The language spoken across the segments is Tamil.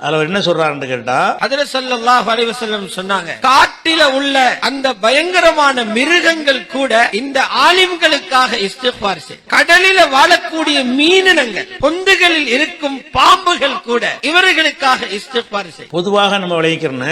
அதுல என்ன சொல்றாருன்னு கேட்டா அதுல ஸல்லல்லாஹு அலைஹி சொன்னாங்க காட்டில உள்ள அந்த பயங்கரமான மிருகங்கள் கூட இந்த ஆலிம்களுக்காக இஸ்திஃபார் கடலில வாழக்கூடிய மீனினங்கள் பொந்துகளில் இருக்கும் பாம்புகள் கூட இவர்களுக்காக இஸ்திஃபார் பொதுவாக நம்ம விளைவிக்கிறோம்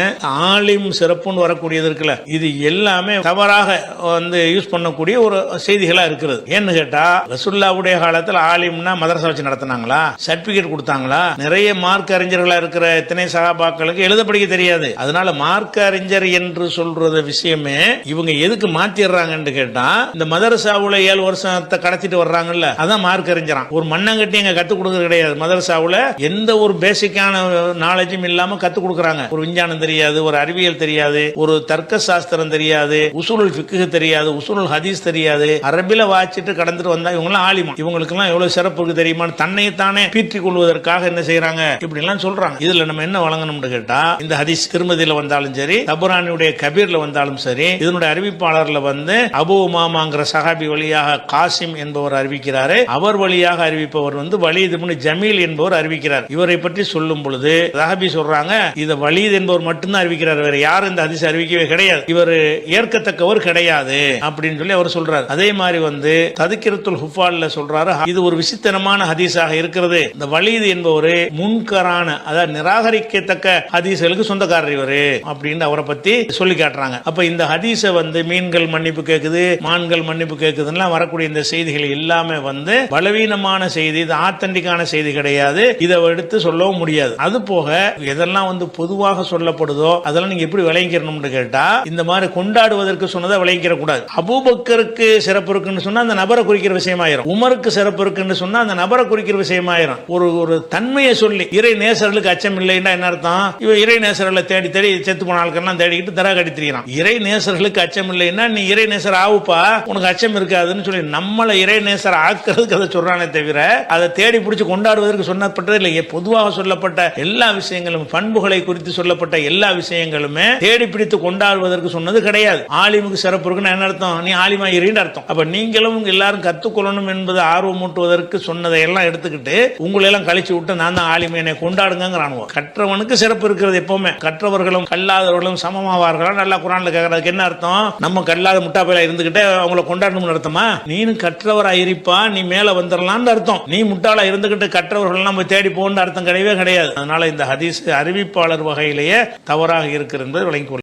ஆலிம் சிறப்புன்னு வரக்கூடியது இருக்குல்ல. இது எல்லாமே தவறாக வந்து யூஸ் பண்ணக்கூடிய ஒரு செய்திகளா இருக்கிறது. ஏன்னு கேட்டா ரசுல்லாவுடைய காலத்தில் ஆலிம்னா மதரசா வச்சு நடத்தினாங்களா? சர்டிபிகேட் கொடுத்தாங்களா? நிறைய மார்க் அறிஞர்களா இருக்கிற எத்தனை சகாபாக்களுக்கு எழுத படிக்க தெரியாது. அதனால மார்க் அறிஞர் என்று சொல்றது விஷயமே இவங்க எதுக்கு மாத்திடுறாங்கன்னு கேட்டா இந்த மதரசாவுல ஏழு வருஷத்தை கடத்திட்டு வர்றாங்கல்ல அதான் மார்க் அறிஞரான் ஒரு மண்ணங்கட்டி எங்க கத்து கொடுக்கறது கிடையாது. மதரசாவுல எந்த ஒரு பேசிக்கான நாலேஜும் இல்லாம கத்து கொடுக்குறாங்க. ஒரு விஞ்ஞானம் தெரியாது ஒரு அறிவியல் தெரியாது ஒரு தர்க்க சாஸ்திரம் தெரியாது உசூலுல் ஃபிக்ஹ் தெரியாது உசூலுல் ஹதீஸ் தெரியாது. அரபில வாச்சிட்டு கடந்துட்டு வந்தா இவங்க எல்லாம் ஆலிமா. இவங்களுக்கு எல்லாம் எவ்வளவு சிறப்பு இருக்கு தெரியுமான்னு தன்னைத்தானே பீற்றிக் கொள்வதற்காக என்ன செய்யறாங்க இப்படி எல்லாம் சொல்றாங்க. இதுல நம்ம என்ன வழங்கணும்னு கேட்டா இந்த ஹதீஸ் திருமதியில வந்தாலும் சரி தபுரானியுடைய கபீர்ல வந்தாலும் சரி இதனுடைய அறிவிப்பாளர்ல வந்து அபு உமாமாங்கிற சஹாபி வழியாக காசிம் என்பவர் அறிவிக்கிறாரு. அவர் வழியாக அறிவிப்பவர் வந்து வலீத் ஜமீல் என்பவர் அறிவிக்கிறார். இவரை பற்றி சொல்லும் பொழுது சஹாபி சொல்றாங்க இத வலீத் என்பவர் மட்டும்தான் அறிவிக்கிறார் வேற யாரும் இந்த ஹதீஸ் அறிவிக்கவே கிடையாது. இவர் ஏற்கத்தக்கவர் கிடையாது அப்படின்னு சொல்லி அவர் சொல்றாரு. அதே மாதிரி வந்து ததுக்கிரத்துல் ஹுஃபால்ல சொல்றாரு இது ஒரு விசித்தனமான ஹதீஸாக இருக்கிறது. இந்த வலீது என்பவர் முன்கரான அதாவது நிராகரிக்கத்தக்க ஹதீஸ்களுக்கு சொந்தக்காரர் இவர் அப்படின்னு அவரை பத்தி சொல்லி காட்டுறாங்க. அப்ப இந்த ஹதீஸை வந்து மீன்கள் மன்னிப்பு கேட்குது மான்கள் மன்னிப்பு கேட்குதுன்னா வரக்கூடிய இந்த செய்திகள் எல்லாமே வந்து பலவீனமான செய்தி இது ஆத்தண்டிக்கான செய்தி கிடையாது. இதை எடுத்து சொல்லவும் முடியாது. அது போக எதெல்லாம் வந்து பொதுவாக சொல்லப்படுதோ அதெல்லாம் நீங்க எப்படி விளங்கிக்கணும்னு கேட்டா இந்த மாதிரி கொண்டாடுவதற்கு சொன்னதை விளங்கிக்கிற கூடாது அபூபக்கருக்கு சிறப்பு இருக்குன்னு சொன்னா அந்த நபரை குறிக்கிற விஷயமாயிரும். உமருக்கு சிறப்பு இருக்குன்னு சொன்னா அந்த நபரை குறிக்கிற விஷயமாயிரும். ஒரு ஒரு தன்மையை சொல்லி இறை நேசர்களுக்கு அச்சம் இல்லைன்னா என்ன அர்த்தம்? இவன் இறை நேசர்களை தேடி தேடி செத்து போன ஆட்கள்லாம் தேடிக்கிட்டு தரா கட்டி இறை நேசர்களுக்கு அச்சம் இல்லைன்னா நீ இறை நேசர் ஆவுப்பா உனக்கு அச்சம் இருக்காதுன்னு சொல்லி நம்மளை இறை நேசர் ஆக்குறதுக்கு அதை சொல்றானே தவிர அதை தேடி பிடிச்சி கொண்டாடுவதற்கு சொன்னப்பட்டது இல்லை. பொதுவாக சொல்லப்பட்ட எல்லா விஷயங்களும் பண்புகளை குறித்து சொல்லப்பட்ட எல்லா விஷயங்களுமே தேடி பிடித்து கொண்டாடுவதற்கு சொன்னது கிடையாது. ஆலிமுக்கு சிறப்பு இருக்குன்னு என்ன அர்த்தம்? நீ ஆலிமா இருன்னு அர்த்தம். அப்ப நீங்களும் எல்லாரும் கத்துக்கொள்ளணும் என்பது ஆர்வமூட்டுவதற்கு சொன்னதை எல்லாம் எடுத்துக்கிட்டு உங்களை எல்லாம் கழிச்சு விட்டு நான் தான் ஆலிமையனை என்னை கொண்டாடுங்கிறானுவோ கற்றவனுக்கு சிறப்பு இருக்கிறது எப்பவுமே. கற்றவர்களும் கல்லாதவர்களும் சமமாவார் சமமாவார்களா நல்லா குரான்ல கேட்கறதுக்கு என்ன அர்த்தம்? நம்ம கல்லாத முட்டா முட்டாப்பையில இருந்துகிட்டே அவங்கள கொண்டாடணும்னு அர்த்தமா? நீனும் கற்றவரா இருப்பா நீ மேல வந்துடலாம்னு அர்த்தம். நீ முட்டாளா இருந்துகிட்டு கற்றவர்கள் நம்ம தேடி போகணும்னு அர்த்தம் கிடையவே கிடையாது. அதனால இந்த ஹதீஸ் அறிவிப்பாளர் வகையிலேயே தவறாக இருக்கிறது என்பதை விளங்கி